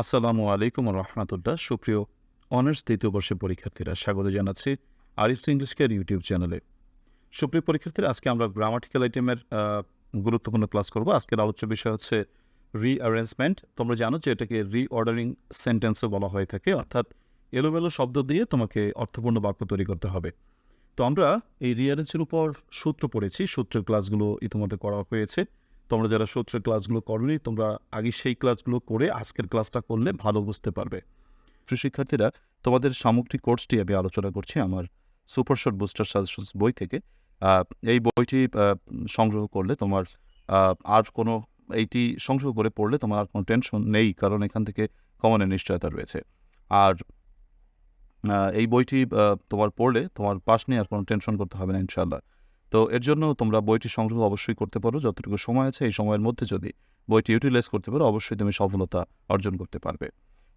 আসসালামু আলাইকুম রহমতুল্লাহ। সুপ্রিয় অনার্স দ্বিতীয় বর্ষের পরীক্ষার্থীরা, স্বাগত জানাচ্ছি আরিফস ইংলিশ ইউটিউব চ্যানেলে। সুপ্রিয় পরীক্ষার্থীরা, আজকে আমরা গ্রামাটিক্যাল আইটেমের গুরুত্বপূর্ণ ক্লাস করব। আজকের আলোচ্য বিষয় হচ্ছে রিঅ্যারেঞ্জমেন্ট তোমরা জানো যে এটাকে রিঅর্ডারিং সেন্টেন্সও বলা হয়ে থাকে, অর্থাৎ এলোমেলো শব্দ দিয়ে তোমাকে অর্থপূর্ণ বাক্য তৈরি করতে হবে। তো আমরা এই রিঅ্যারেঞ্জের উপর সূত্র পড়েছি, সূত্রের ক্লাসগুলো ইতিমধ্যে করা হয়েছে। তোমরা যারা সূত্রের ক্লাসগুলো করনি, তোমরা আগে সেই ক্লাসগুলো করে আজকের ক্লাসটা করলে ভালো বুঝতে পারবে। শিক্ষার্থীরা, তোমাদের সামগ্রিক কোর্সটি আমি আলোচনা করছি আমার সুপার শর্ট বুস্টার সাজেশনস বই থেকে। এই বইটি সংগ্রহ করলে তোমার আর কোনো এইটি সংগ্রহ করে পড়লে তোমার আর কোনো টেনশন নেই, কারণ এখান থেকে কমনের নিশ্চয়তা রয়েছে। আর এই বইটি তোমার পড়লে তোমার পাশ নিয়ে আর কোনো টেনশন করতে হবে না ইনশাল্লাহ তো এর জন্য তোমরা বইটি সংগ্রহ অবশ্যই করতে পারো, যতটুকু সময় আছে এই সময়ের মধ্যে যদি বইটি ইউটিলাইজ করতে পারো, অবশ্যই তুমি সফলতা অর্জন করতে পারবে।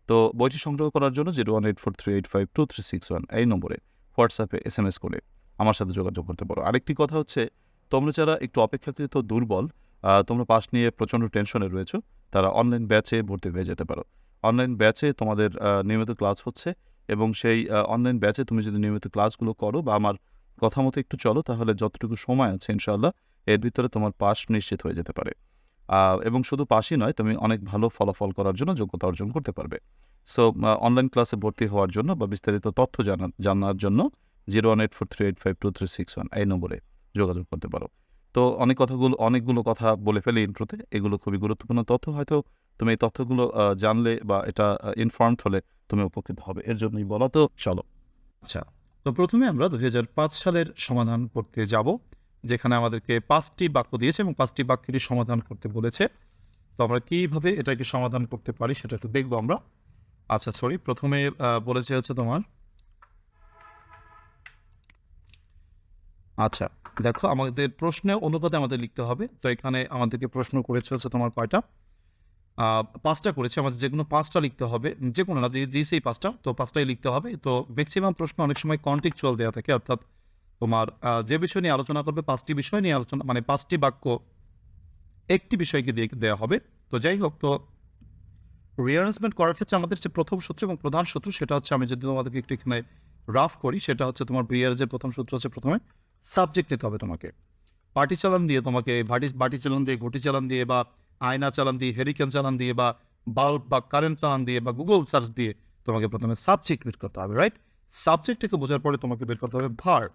তো বইটি সংগ্রহ করার জন্য zero one eight four three eight five two three six one এই নম্বরে হোয়াটসঅ্যাপে এস এম এস করে আমার সাথে যোগাযোগ করতে পারো। আরেকটি কথা হচ্ছে, তোমরা যারা একটু অপেক্ষাকৃত দুর্বল তোমরা পাশ নিয়ে প্রচণ্ড টেনশনে রয়েছো, তারা অনলাইন ব্যাচে ভর্তি হয়ে যেতে পারো। অনলাইন ব্যাচে তোমাদের নিয়মিত ক্লাস হচ্ছে এবং সেই অনলাইন ব্যাচে তুমি যদি নিয়মিত ক্লাসগুলো করো বা আমার কথা মতো একটু চলো, তাহলে যতটুকু সময় আছে ইনশাআল্লাহ, এর ভিতরে তোমার পাস নিশ্চিত হয়ে যেতে পারে। এবং শুধু পাসই নয়, তুমি অনেক ভালো ফলাফল করার জন্য যোগ্যতা অর্জন করতে পারবে। সো অনলাইন ক্লাসে ভর্তি হওয়ার জন্য বা বিস্তারিত তথ্য জানা, জানার জন্য zero one eight four three eight five two three six one এই নম্বরে যোগাযোগ করতে পারো। তো অনেক কথাগুলো, অনেকগুলো কথা বলে ফেলে ইন্ট্রোতে এগুলো খুবই গুরুত্বপূর্ণ তথ্য, হয়তো তুমি এই তথ্যগুলো জানলে বা এটা ইনফর্মড হলে তুমি উপকৃত হবে। এর জন্যই বলা তো, চলো। আচ্ছা। তো প্রথমে আমরা দু হাজার পাঁচ সালের সমাধান করতে যাব, যেখানে আমাদেরকে পাঁচটি বাক্য দিয়েছে এবং পাঁচটি বাক্যেরই সমাধান করতে বলেছে। তো আমরা কীভাবে এটাকে সমাধান করতে পারি সেটা একটু দেখব আমরা। আচ্ছা সরি প্রথমে বলেছে হচ্ছে তোমার। আচ্ছা দেখো, আমাদের প্রশ্নে অনুপাতে আমাদের লিখতে হবে। তো এখানে আমাদেরকে প্রশ্ন করেছে হচ্ছে তোমার কয়টা? পাঁচটা করেছে, আমাদের যে কোনো পাঁচটা লিখতে হবে যে কোনো না দিয়ে দিয়েছে এই পাঁচটা, তো পাঁচটাই লিখতে হবে, তো ম্যাক্সিমাম প্রশ্ন অনেক সময় কন্টেক্সুয়াল দেওয়া থাকে, অর্থাৎ তোমার যে বিষয় নিয়ে আলোচনা করবে, পাঁচটি বিষয় নিয়ে আলোচনা মানে পাঁচটি বাক্য একটি বিষয়কে দিয়ে দেওয়া হবে, তো যাই হোক, তো রিয়ারেঞ্জমেন্ট করার ক্ষেত্রে আমাদের যে প্রথম সূত্র এবং প্রধান সূত্র, সেটা হচ্ছে আমি যদি তোমাদেরকে একটু এখানে রাফ করি, সেটা হচ্ছে তোমার রিয়ারেঞ্জের প্রথম সূত্র হচ্ছে প্রথমে সাবজেক্ট নিতে হবে তোমাকে। পার্টি চালান দিয়ে তোমাকে বাটি বাটি চালান দিয়ে ঘটি চালান দিয়ে বা আয়না চালান দিয়ে হেরিকেন চালান দিয়ে বা বাল্ব বা কারেন্ট চালান দিয়ে বা গুগল সার্চ দিয়ে তোমাকে প্রথমে সাবজেক্ট বের করতে হবে রাইট সাবজেক্টটাকে বোঝার পরে তোমাকে বের করতে হবে ভার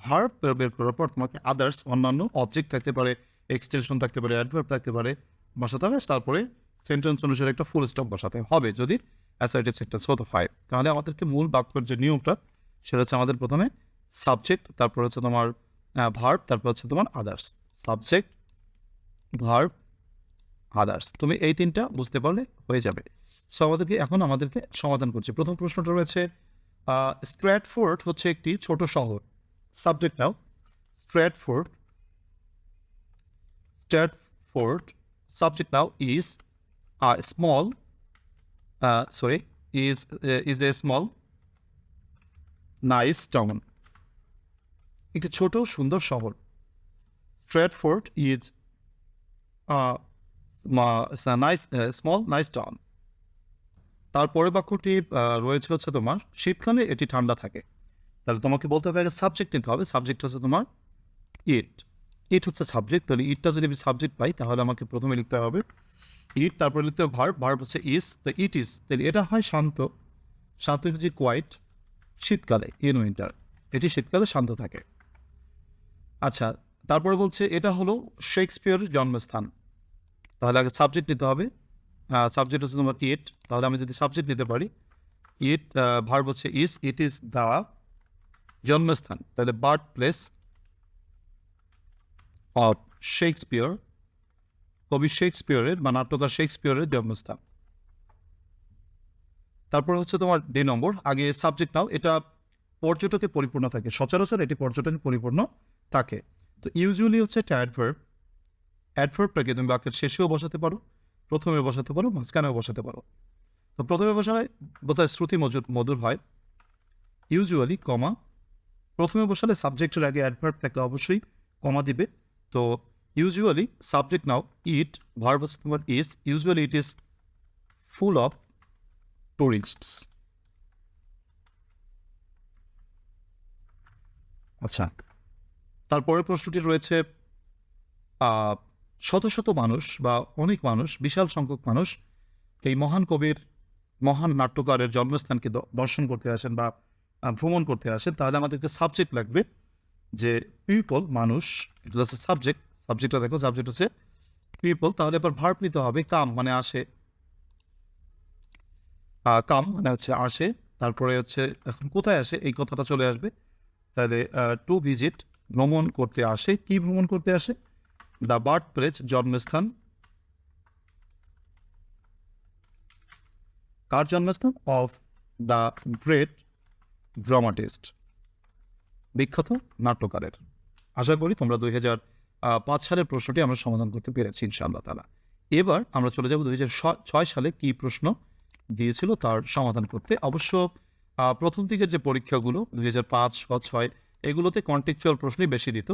ভার বের করার পর তোমাকে আদার্স অন্যান্য অবজেক্ট থাকতে পারে এক্সটেনশন থাকতে পারে অ্যাডভার্ব থাকতে পারে, বসাতে হবে। তারপরে সেন্টেন্স অনুসারে একটা ফুল স্টপ বসাতে হবে যদি অ্যাসাইটেড সেন্টেন্স হতে হয়। তাহলে আমাদেরকে মূল বাক্যের যে নিয়মটা, সেটা হচ্ছে আমাদের প্রথমে সাবজেক্ট তারপর হচ্ছে তোমার ভার্ব তারপর হচ্ছে তোমার আদার্স সাবজেক্ট ভার্ব আদার্স তুমি এই তিনটা বুঝতে পারলে হয়ে যাবে। সো আমাদেরকে এখন আমাদেরকে সমাধান করছে। প্রথম প্রশ্নটা রয়েছে স্ট্র্যাটফোর্ড হচ্ছে একটি ছোট শহর। Subject now. Stratford Stratford subject now is a small sorry is is a small nice town একটি ছোট, সুন্দর শহর। Stratford is nice small nice town তারপরে বাক্যটি রয়েছে হচ্ছে তোমার, শীতকালে এটি ঠান্ডা থাকে। তাহলে তোমাকে বলতে হবে সাবজেক্ট নিতে হবে। সাবজেক্ট হচ্ছে তোমার ইট ইট হচ্ছে সাবজেক্ট তাহলে ইটটা যদি আমি সাবজেক্ট পাই, তাহলে আমাকে প্রথমে লিখতে হবে ইট তারপরে লিখতে হবে ভার্ব ভার্ব হচ্ছে ইস তো ইট ইস তাহলে এটা হয় শান্ত। শান্ত হচ্ছে কোয়াইট শীতকালে ইন উইন্টার এটি শীতকালে শান্ত থাকে। আচ্ছা তারপরে বলছে, এটা হলো শেক্সপিয়ারের জন্মস্থান। তাহলে আগে সাবজেক্ট নিতে হবে। সাবজেক্ট হচ্ছে তোমার ইট তাহলে আমি যদি সাবজেক্ট নিতে পারি ইট ভার্ব হচ্ছে ইস ইট ইজ দ্য জন্মস্থান। তাহলে বার্থ প্লেস অফ শেক্সপিয়র কবি শেক্সপিয়রের বা নাট্যকার শেক্সপিয়ারের জন্মস্থান। তারপর হচ্ছে তোমার ডে নম্বর। আগে সাবজেক্ট নাও। এটা পর্যটকে পরিপূর্ণ থাকে। সচরাচর এটি পর্যটকে পরিপূর্ণ থাকে। তো ইউজুয়ালি হচ্ছে টায়ার্ড অ্যাডভার্ব অ্যাডভার্বটাকে তুমি বাক্যের শেষেও বসাতে পারো প্রথমে বসাতে পারো, মাঝখানেও বসাতে পারো। তো প্রথমে বসালে বোধহয় শ্রুতি মজুর মধুর হয়। ইউজুয়ালি কমা প্রথমে বসালে সাবজেক্টের আগে অ্যাডভার্ব থাকলে অবশ্যই কমা দিবে। তো ইউজুয়ালি সাবজেক্ট নাও ইট ভার্ব তোমার is usually it is full of tourists আচ্ছা তারপরের প্রশ্নটি রয়েছে শত শত মানুষ বা অনেক মানুষ, বিশাল সংখ্যক মানুষ এই মহান কবির, মহান নাট্যকারের জন্মস্থানকে দর্শন করতে আসেন বা ভ্রমণ করতে আসেন, তাহলে আমাদেরকে সাবজেক্ট লাগবে যে পিপল মানুষ, এটা হচ্ছে সাবজেক্ট সাবজেক্টটা দেখো সাবজেক্ট হচ্ছে পিপল তাহলে এবার ভার্ব নিতে হবে কাম মানে আসে। কাম মানে হচ্ছে আসে, তারপরে হচ্ছে এখন কোথায় আসে, এই কথাটা চলে আসবে। তাহলে টু ভিজিট ভ্রমণ করতে আসে, কি ভ্রমণ করতে আসে? দ্য বার্থ প্লেস জন্মস্থান। কার জন্মস্থান? Of the great dramatist. বিখ্যাত নাট্যকারের। আশা করি তোমরা দুই হাজার পাঁচ সালের প্রশ্নটি আমরা সমাধান করতে পেরেছি ইনশাআল্লাহ তালা এবার আমরা চলে যাব দুই ছয় সালে কি প্রশ্ন দিয়েছিল তার সমাধান করতে। অবশ্য প্রথম দিকের যে পরীক্ষাগুলো দুই হাজার পাঁচ ছয়, এগুলোতে কন্টেকচুয়াল প্রশ্নই বেশি দিত।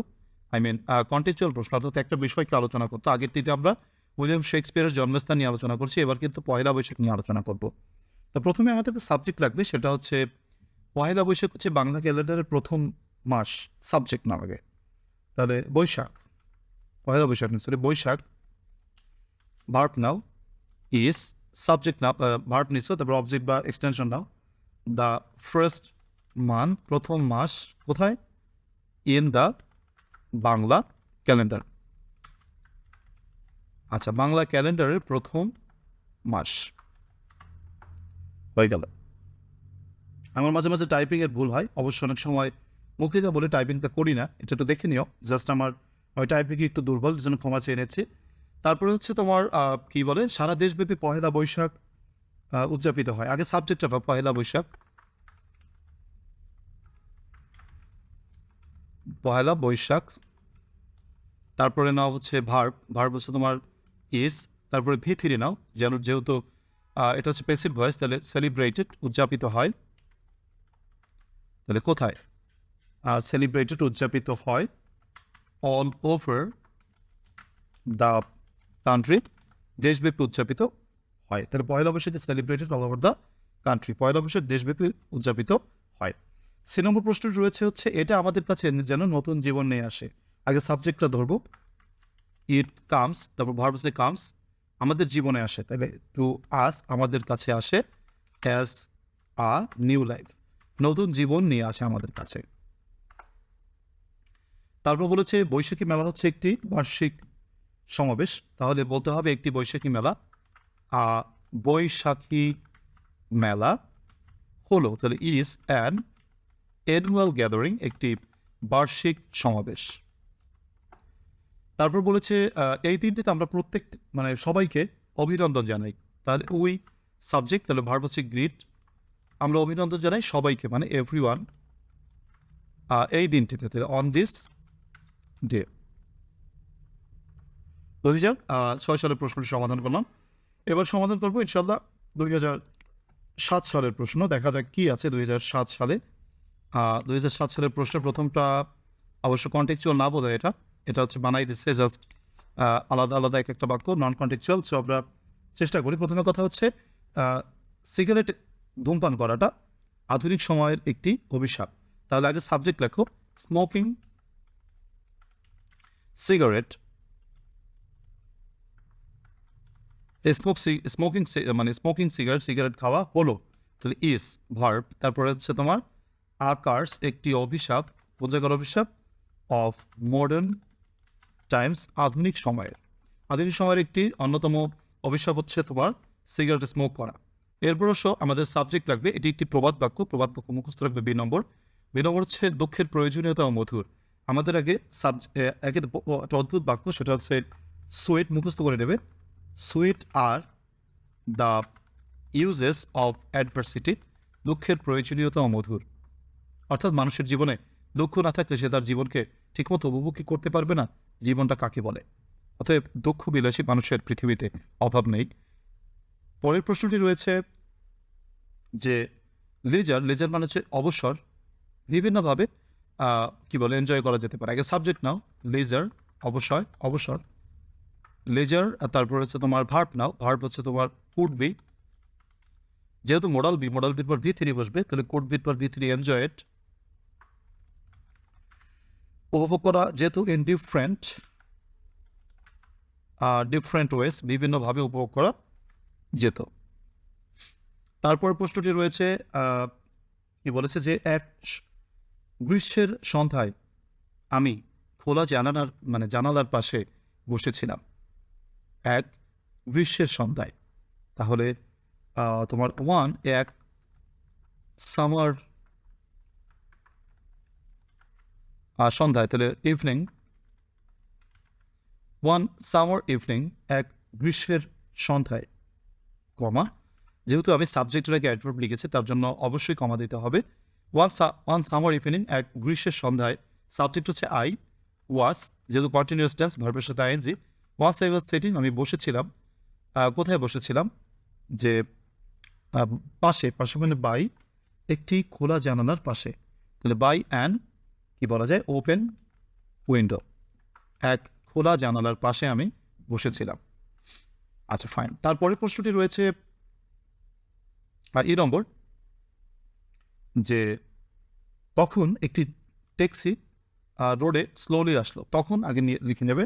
আই মিন কন্টেকচুয়াল প্রশ্ন অর্থাৎ একটা বিষয়কে আলোচনা করতো। আগের আগেরটিতে আমরা উইলিয়াম শেক্সপিয়ারের জন্মস্থান নিয়ে আলোচনা করছি। এবার কিন্তু পয়লা বৈশাখ নিয়ে আলোচনা করব। তো প্রথমে আমাদের সাবজেক্ট লাগবে, সেটা হচ্ছে পয়লা বৈশাখ হচ্ছে বাংলা ক্যালেন্ডারের প্রথম মাস সাবজেক্ট না আগে। তাহলে Baishakh Poila Baishakh sorry Baishakh verb now is subject now verb নিচ্ছ তারপর অবজেক্ট বা এক্সটেনশন নাও। দ্য ফার্স্ট মান্থ প্রথম মাস কোথায়? In the Bangla calendar. আচ্ছা বাংলা ক্যালেন্ডারের প্রথম মাস। হয়ে গেল। আমার মাঝে মাঝে টাইপিংয়ের ভুল হয়। অবশ্য অনেক সময় মুখে যা বলে টাইপিংটা করি না এটা তো দেখে নিও। জাস্ট আমার ওই টাইপিংয়ে একটু দুর্বল যেন ক্ষমা চেয়ে এনেছি। তারপরে হচ্ছে তোমার কি বলে? সারা দেশব্যাপী পহেলা বৈশাখ উদযাপিত হয়। আগে সাবজেক্টটা পাও, পহেলা বৈশাখ। পহেলা বৈশাখ, তারপরে নাও হচ্ছে ভার্ব ভার্ব হচ্ছে তোমার ইজ তারপরে ভি থ্রি নাও, যেন যেহেতু এটা হচ্ছে পেসিভ ভয়েস, তাহলে সেলিব্রেটেড উদযাপিত হয়। তাহলে কোথায়? সেলিব্রেটেড উদযাপিত হয় অল ওভার দ্য কান্ট্রি, দেশব্যাপী উদযাপিত হয়। তাহলে পয়লা বৈশাখে celebrated all over the country Poila Baishakh দেশব্যাপী উদযাপিত হয়। সে নম্বর প্রশ্নটি রয়েছে হচ্ছে, এটা আমাদের কাছে যেন নতুন জীবন নিয়ে আসে। আগে সাবজেক্টটা ধরবো। ইট কামস তারপর ভার্বসে কামস আমাদের জীবনে আসে। তাহলে টু আস আমাদের কাছে আসে অ্যাজ আ নিউ লাইফ নতুন জীবন নিয়ে আসে আমাদের কাছে। তারপর বলেছে, বৈশাখী মেলা হচ্ছে একটি বার্ষিক সমাবেশ। তাহলে বলতে হবে একটি বৈশাখী মেলা। আ বৈশাখী মেলা হলো, তাহলে ইজ অ্যান অ্যানুয়াল গ্যাদারিং একটি বার্ষিক সমাবেশ। তারপর বলেছে এই দিনটিতে আমরা প্রত্যেক মানে সবাইকে অভিনন্দন জানাই। তাহলে উই সাবজেক্ট তাহলে ভার্ব হচ্ছে গ্রিট আমরা অভিনন্দন জানাই সবাইকে মানে এভরি ওয়ান এই দিনটিতে, তাহলে অন দিস ডে তো যাক ছয় সালের প্রশ্নটি সমাধান করলাম। এবার সমাধান করব ইনশাল্লাহ দুই হাজার সাত সালের প্রশ্ন, দেখা যাক কি আছে দুই হাজার সাত সালে। দুই হাজার সাত সালের প্রশ্নের প্রথমটা অবশ্য কন্টেকচুয়াল না বোধ এটা। এটা হচ্ছে বানাই দিচ্ছে জাস্ট আলাদা আলাদা এক একটা বাক্য নন কন্টেকচুয়াল সো আমরা চেষ্টা করি। প্রথমে কথা হচ্ছে সিগারেট ধূমপান করাটা আধুনিক সময়ের একটি অভিশাপ। তাহলে আগে সাবজেক্ট লেখো। স্মোকিং সিগারেট স্মোক স্মোকিং মানে স্মোকিং সিগারেট সিগারেট খাওয়া হলো। তাহলে ইস ভার্ব তারপরে হচ্ছে তোমার আকার্স একটি অভিশাপ। বোঝাকার অভিশাপ? অফ মডার্ন টাইমস আধুনিক সময়ের। আধুনিক সময়ের একটি অন্যতম অভিশাপ হচ্ছে তোমার সিগারেট স্মোক করা। এরপর অবশ্য আমাদের সাবজেক্ট লাগবে, এটি একটি প্রবাদ বাক্য প্রবাদ বাক্য মুখস্থ রাখবে বি নম্বর। বি নম্বর হচ্ছে দুঃখের প্রয়োজনীয়তা ও মধুর। আমাদের আগে সাব একের একটা অদ্ভুত বাক্য, সেটা হচ্ছে সুইট মুখস্থ করে নেবে। Sweet are the uses of adversity দুঃখের প্রয়োজনীয়তা ও মধুর। অর্থাৎ মানুষের জীবনে দুঃখ না থাকলে সে তার জীবনকে ঠিকমতো উপভোগ করতে পারবে না। জীবনটা কাকে বলে? অতএব দুঃখ বিলাসী মানুষের পৃথিবীতে অভাব নেই। পরের প্রশ্নটি রয়েছে যে, লেজার লেজার মানে হচ্ছে অবসর। বিভিন্নভাবে কি বলে এনজয় করা যেতে পারে। আগে সাবজেক্ট নাও। লেজার, অবসর অবসর। লেজার, আর তারপর হচ্ছে তোমার ভার্ব নাও। ভার্ব হচ্ছে তোমার কুড বি যেহেতু মোডাল বি মোডাল বির পর ভি থ্রি বসবে, তাহলে কোড বির পর ভি থ্রি এনজয়েড উপভোগ করা যেহেতু ইন ডিফারেন্ট ডিফারেন্ট ওয়েস বিভিন্নভাবে উপভোগ করা যেত। তারপর প্রশ্নটি রয়েছে কি বলেছে যে, এক গ্রীষ্মের সন্ধ্যায় আমি খোলা জানালার মানে জানালার পাশে বসেছিলাম। এক গ্রীষ্মের সন্ধ্যায়। তাহলে তোমার ওয়ান এক সামার সন্ধ্যায় তাহলে ইভিনিং ওয়ান সামার ইভিনিং এক গ্রীষ্মের সন্ধ্যায়, কমা। যেহেতু আমি সাবজেক্টের আগে অ্যাডভার্ব লিখেছি, তার জন্য অবশ্যই কমা দিতে হবে। ওয়ান ওয়ান সামার ইভিনিং এক গ্রীষ্মের সন্ধ্যায় সাবজেক্ট হচ্ছে আই ওয়াস যেহেতু কন্টিনিউয়াস টেন্স ভার্বের সাথে ING was I was sitting আমি বসেছিলাম কোথায় বসেছিলাম? যে পাশে পাশে মানে বাই, একটি খোলা জানালার পাশে। তাহলে বাই অ্যান কি বলা যায়? ওপেন উইন্ডো এক খোলা জানালার পাশে আমি বসেছিলাম। আচ্ছা ফাইন তারপরে প্রশ্নটি রয়েছে, আর এই নম্বর, যে তখন একটি ট্যাক্সি রোডে স্লোলি আসলো। তখন আগে নিয়ে লিখে নেবে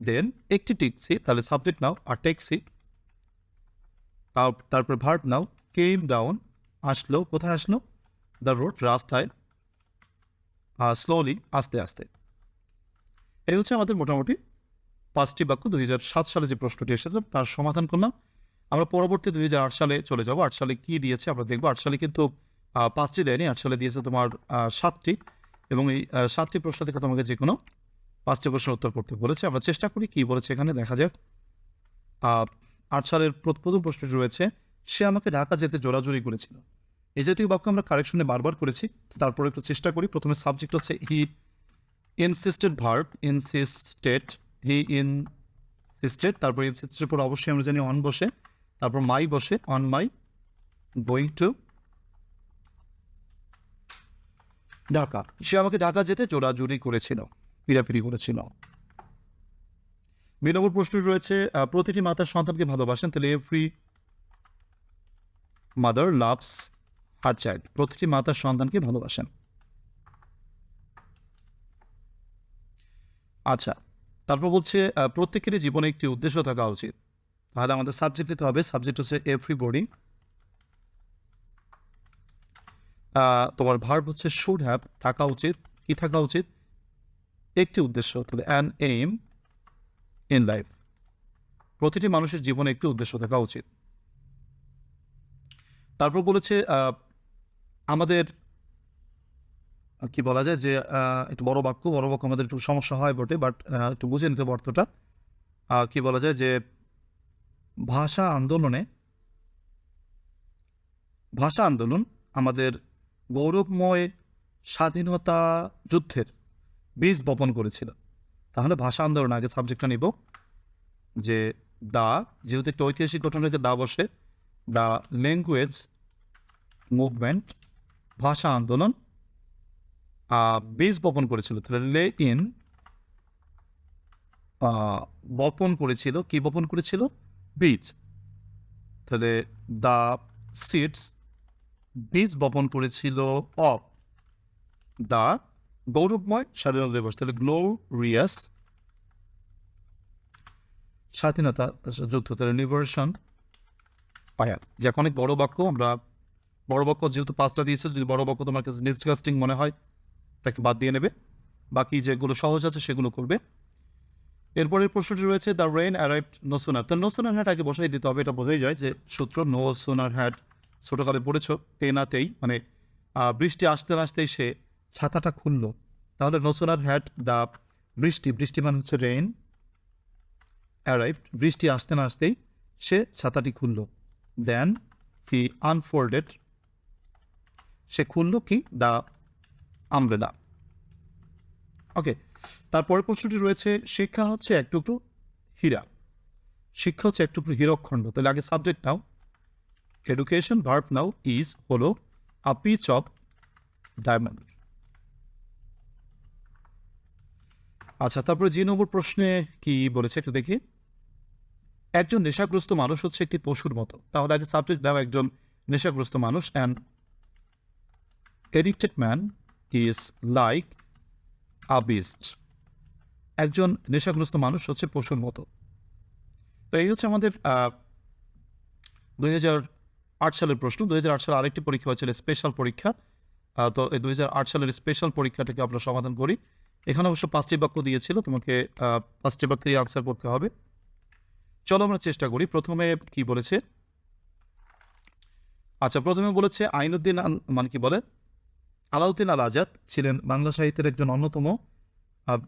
দেন একটি ট্যাক্সি তাহলে সাবজেক্ট নাও, আর ট্যাক্সি তারপর ভার্ব নাও কেম ডাউন আসলো, কোথায় আসলো? দ্য রোড রাস্তায় স্লোলি আস্তে আস্তে। এই হচ্ছে আমাদের মোটামুটি পাঁচটি বাক্য, দুই হাজার সাত সালে যে প্রশ্নটি এসেছিল, তার সমাধান করলাম। আমরা পরবর্তী দুই হাজার আট সালে চলে যাব। আট সালে কি দিয়েছে আমরা দেখব। আট সালে কিন্তু পাঁচটি দেয়নি। আট সালে দিয়েছে তোমার সাতটি। এবং এই সাতটি প্রশ্ন থেকে তোমাকে যে কোনো পাঁচটি প্রশ্নের উত্তর করতে বলেছে। আমরা চেষ্টা করি কি বলেছে এখানে, দেখা যাক। আট সালের প্রথম প্রশ্নটি রয়েছে, সে আমাকে ঢাকা যেতে জোরাজুরি করেছিল। এই জাতীয় বাক্য আমরা কারেকশনে বারবার করেছি, তারপরে একটু চেষ্টা করি। প্রথমে সাবজেক্ট হচ্ছে he insisted verb, insisted, he insisted, তারপর ইনসিস্টেড পর অবশ্যই আমরা জানি অন বসে, তারপর মাই বসে, on my, going to Dhaka. সে আমাকে ঢাকা যেতে জোরাজুরি করেছিল পিরাপিরি করেছিল। দুই নম্বর প্রশ্নটি রয়েছে প্রতিটি মাতার সন্তানকে ভালোবাসেন, তাহলে every mother loves her child প্রতিটি মাতার সন্তানকে ভালোবাসেন। আচ্ছা তারপর বলছে প্রত্যেকেরই জীবনে একটি উদ্দেশ্য থাকা উচিত। তাহলে আমাদের সাবজেক্ট দিতে হবে। সাবজেক্ট হচ্ছে এভরি বডি তোমার ভার্ব হচ্ছে শুড হ্যাভ থাকা উচিত। কি থাকা উচিত? একটি উদ্দেশ্য, তাহলে অ্যান এইম ইন লাইফ প্রতিটি মানুষের জীবনে একটি উদ্দেশ্য থাকা উচিত। তারপর বলেছে আমাদের, কি বলা যায় যে একটু বড় বাক্য বড় বাক্য আমাদের একটু সমস্যা হয় বটে বাট একটু বুঝে নিতে অর্থটা। কি বলা যায় যে, ভাষা আন্দোলনে, ভাষা আন্দোলন আমাদের গৌরবময় স্বাধীনতা যুদ্ধের বীজ বপন করেছিল। তাহলে ভাষা আন্দোলন, আগে সাবজেক্টটা নিব, যে দা, যেহেতু একটা ঐতিহাসিক ঘটনা থেকে দা বসে দ্য ল্যাঙ্গুয়েজ মুভমেন্ট ভাষা আন্দোলন বীজ বপন করেছিল। তাহলে ইন বপন করেছিল। কি বপন করেছিল? বীজ। তাহলে দ্য সিডস বীজ বপন করেছিল অফ। দ্য গৌরবময় স্বাধীনতা দিবস। তাহলে গ্লোরিয়াস স্বাধীনতা যুদ্ধ, তাহলে লিবারেশন পায়ার যে অনেক বড় বাক্য, আমরা বড় বাক্য যেহেতু পাঁচটা দিয়েছে, যদি বড় বাক্য তোমার কাছে ডিসকাস্টিং মনে হয়, তাকে বাদ দিয়ে নেবে। বাকি যেগুলো সহজ আছে, সেগুলো করবে। এরপরের প্রশ্নটি রয়েছে the rain arrive no sooner তো নো সোনার হ্যাট আগে বসাই দিতে হবে, এটা বোঝাই যায় যে সূত্র নো সোনার হ্যাট ছোটোকালে পড়েছো, তেনাতেই মানে বৃষ্টি আসতে আসতেই সে ছাতাটা খুললো। তাহলে নো সোনার হ্যাট দ্য বৃষ্টি বৃষ্টি মানে হচ্ছে রেইন অ্যারাইভ বৃষ্টি আসতে না আসতেই সে ছাতাটি খুললো। দেন হি আনফোল্ডেড সে খুললো কি? দ্য আমব্রেলা ওকে তারপরের প্রশ্নটি রয়েছে, শিক্ষা হচ্ছে এক টুকরো হীরা। শিক্ষা হচ্ছে এক টুকরো হীরকখণ্ড তাহলে আগে subject now. Education verb now is হলো আ পিচ অফ ডায়মন্ড আচ্ছা তারপরে যে নম্বর প্রশ্নে কি বলেছে একটু দেখি। একজন নেশাগ্রস্ত মানুষ হচ্ছে একটি পশুর মতো। তাহলে আগে সাবজেক্ট নাও, একজন নেশাগ্রস্ত মানুষ and addicted man is like আবিস্ট একজন নেশাগ্রস্ত মানুষ হচ্ছে পশুর মতো। তো এই হচ্ছে আমাদের দুই আট সালের প্রশ্ন। দুই হাজার আট সালে আরেকটি পরীক্ষা হয়েছিল স্পেশাল পরীক্ষা। তো এই দুই আট সালের স্পেশাল পরীক্ষাটাকে আমরা সমাধান করি। এখানে অবশ্য পাঁচটি বাক্য দিয়েছিল, তোমাকে পাঁচটি বাক্যের আনসার করতে হবে। চলো আমরা চেষ্টা করি। প্রথমে কি বলেছে? আচ্ছা প্রথমে বলেছে আইনুদ্দিন মানে কি বলে? আলাউদ্দিন আল আজাদ ছিলেন বাংলা সাহিত্যের একজন অন্যতম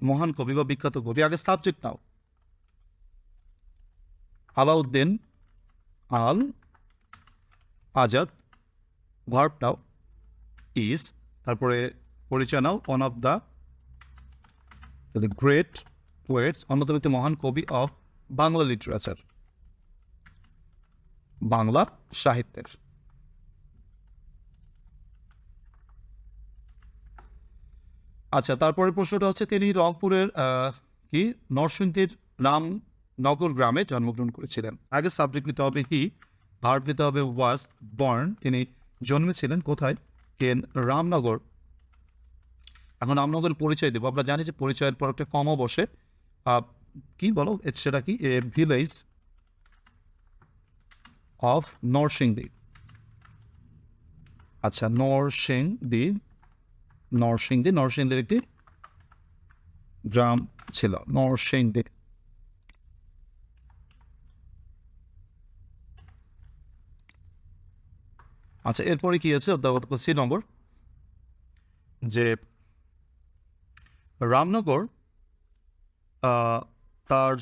মহান কবি বা বিখ্যাত কবি। আগে subject now. Alauddin Al Azad verb now is তারপরে পরিচয় নাও one of the great poets অন্যতম একটি মহান কবি অফ বাংলা লিটারেচার বাংলা সাহিত্যের। আচ্ছা তারপরের প্রশ্নটা হচ্ছে, তিনি রংপুরের কি? নরসিংদীর রামনগর গ্রামে জন্মগ্রহণ করেছিলেন। আগে সাবজেক্ট নিতে হবে হি ভার্ব নিতে হবে ওয়াজ বর্ন তিনি জন্মেছিলেন কোথায়? ইন রামনগর। এখন রামনগরের পরিচয় দেবো। আমরা জানি যে পরিচয়ের পর একটা কমও বসে। কি বলো? সেটা কি? A village of Narsingdi. আচ্ছা নরসিংদী নরসিংদী, নরসিংদীর একটি গ্রাম ছিল, নরসিংদী। আচ্ছা এরপরে কি আছে? অধ্যাপক সি নম্বর। যে রামনগর তার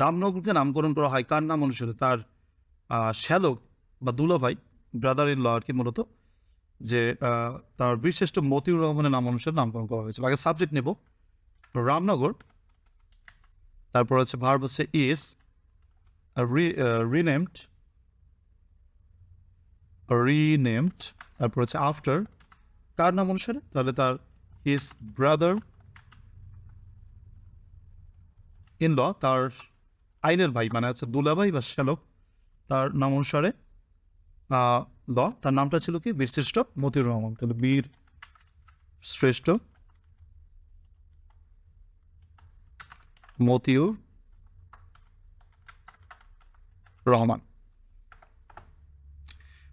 রামনগরকে নামকরণ করা হয়, কার নাম অনুসারে? তার শ্যালক বা দুলাভাই ব্রাদার ইন ল আর কি মূলত। যে তার বীরশ্রেষ্ঠ মতিউর রহমানের নাম অনুসারে নামকরণ করা হয়েছে। আগে সাবজেক্ট নেব। রামনগর, তারপর হচ্ছে ভার্ব হচ্ছে ইস রিনেমড রিনেমড তারপর হচ্ছে আফটার কার নাম অনুসারে? তাহলে তার ইস ব্রাদার ইন ল তার আইনের ভাই মানে হচ্ছে দুলাভাই বা শ্যালক, তার নাম অনুসারে ল তার নামটা ছিল কি? বীরশ্রেষ্ঠ মতিউর রহমান। তাহলে বীর শ্রেষ্ঠ মতিউর রহমান।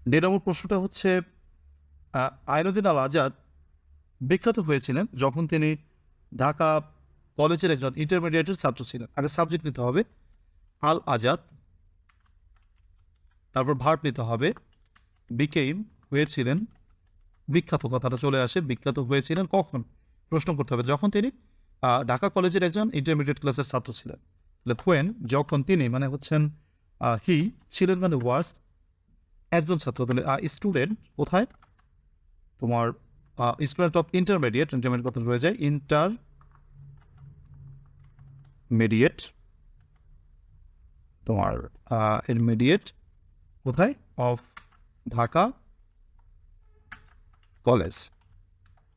দুই নম্বর প্রশ্নটা হচ্ছে আইনুদ্দিন আল আজাদ বিখ্যাত হয়েছিলেন যখন তিনি ঢাকা কলেজের একজন ইন্টারমিডিয়েটের ছাত্র ছিলেন। আগে সাবজেক্ট নিতে হবে। আল আজাদ তারপর ভার্ব নিতে হবে। বিকেইম হয়েছিলেন, বিখ্যাত কথাটা চলে আসে, বিখ্যাত হয়েছিলেন কখন? প্রশ্ন করতে হবে, যখন তিনি ঢাকা কলেজের একজন ইন্টারমিডিয়েট ক্লাসের ছাত্র ছিলেন। হোয়েন যখন তিনি মানে হচ্ছেন হি ছিলেন মানে ওয়াজ একজন ছাত্র। তাহলে স্টুডেন্ট কোথায়? তোমার স্টুডেন্ট অফ ইন্টারমিডিয়েট ইন্টারমিডিয়েট কথা রয়ে যায়? ইন্টার মিডিয়েট তোমার ইনমিডিয়েট কোথায়? Of Dhaka college.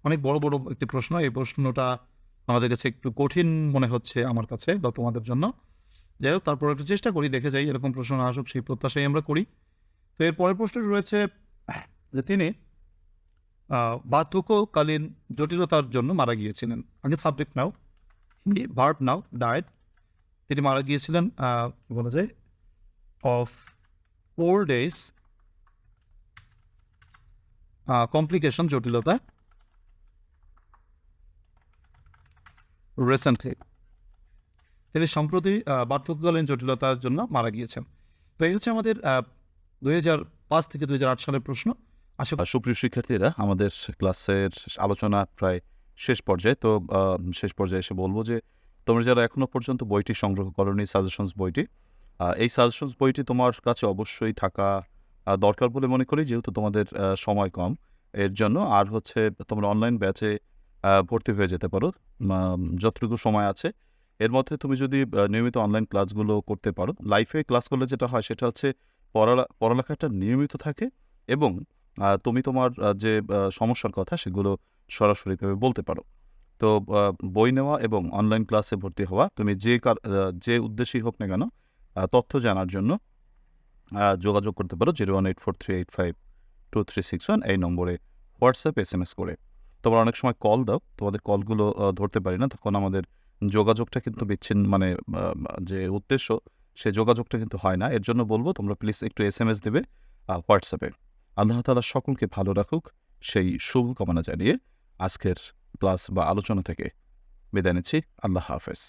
অনেক বড় বড় একটি প্রশ্ন, এই প্রশ্নটা আমাদের কাছে একটু কঠিন মনে হচ্ছে আমার কাছে বা তোমাদের জন্য। যাই হোক, তারপর একটু চেষ্টা করি, দেখে যাই, এরকম প্রশ্ন আসুক, সেই প্রত্যাশাই আমরা করি। তো এর পরের প্রশ্নটি রয়েছে যে তিনি বার্ধক্যকালীন জটিলতার জন্য মারা গিয়েছিলেন। আগে সাবজেক্ট নাও ভার্ব নাও ডায়েট তিনি মারা গিয়েছিলেন কি বলা যায় অফ ফোর ডেজ কমপ্লিকেশন জটিলতা। রিসেন্টলি তিনি সম্প্রতি বার্ধক্যকালীন জটিলতার জন্য মারা গিয়েছেন। তো এই হচ্ছে আমাদের দুই হাজার পাঁচ থেকে দুই হাজার আট সালের প্রশ্ন। আশা সুপ্রিয় শিক্ষার্থীরা, আমাদের ক্লাসের আলোচনা প্রায় শেষ পর্যায়ে। তো শেষ পর্যায়ে এসে বলব যে, তোমরা যারা এখনও পর্যন্ত বইটি সংগ্রহ করনি সাজেশনস বইটি এই সাজেশনস বইটি তোমার কাছে অবশ্যই থাকা দরকার বলে মনে করি, যেহেতু তোমাদের সময় কম। এর জন্য আর হচ্ছে তোমরা অনলাইন ব্যাচে ভর্তি হয়ে যেতে পারো। যতটুকু সময় আছে। এর মধ্যে তুমি যদি নিয়মিত অনলাইন ক্লাসগুলো করতে পারো লাইফে ক্লাস করলে যেটা হয়, সেটা হচ্ছে পড়া পড়ালেখাটা নিয়মিত থাকে এবং তুমি তোমার যে সমস্যার কথা, সেগুলো সরাসরিভাবে বলতে পারো। তো বই নেওয়া এবং অনলাইন ক্লাসে ভর্তি হওয়া, তুমি যে যে উদ্দেশ্যেই হোক না কেন তথ্য জানার জন্য যোগাযোগ করতে পারো zero one eight four three eight five two three six one এই নম্বরে হোয়াটসঅ্যাপ এস এম এস করে। তোমরা অনেক সময় কল দাও, তোমাদের কলগুলো ধরতে পারি না, তখন আমাদের যোগাযোগটা কিন্তু বিচ্ছিন্ন মানে যে উদ্দেশ্য, সে যোগাযোগটা কিন্তু হয় না। এর জন্য বলব, তোমরা প্লিজ একটু এস এম এস দেবে হোয়াটসঅ্যাপে। আল্লাহ তালা সকলকে ভালো রাখুক, সেই শুভ কামনা জানিয়ে আজকের ক্লাস বা আলোচনা থেকে বিদায় নিচ্ছি। আল্লাহ হাফেজ।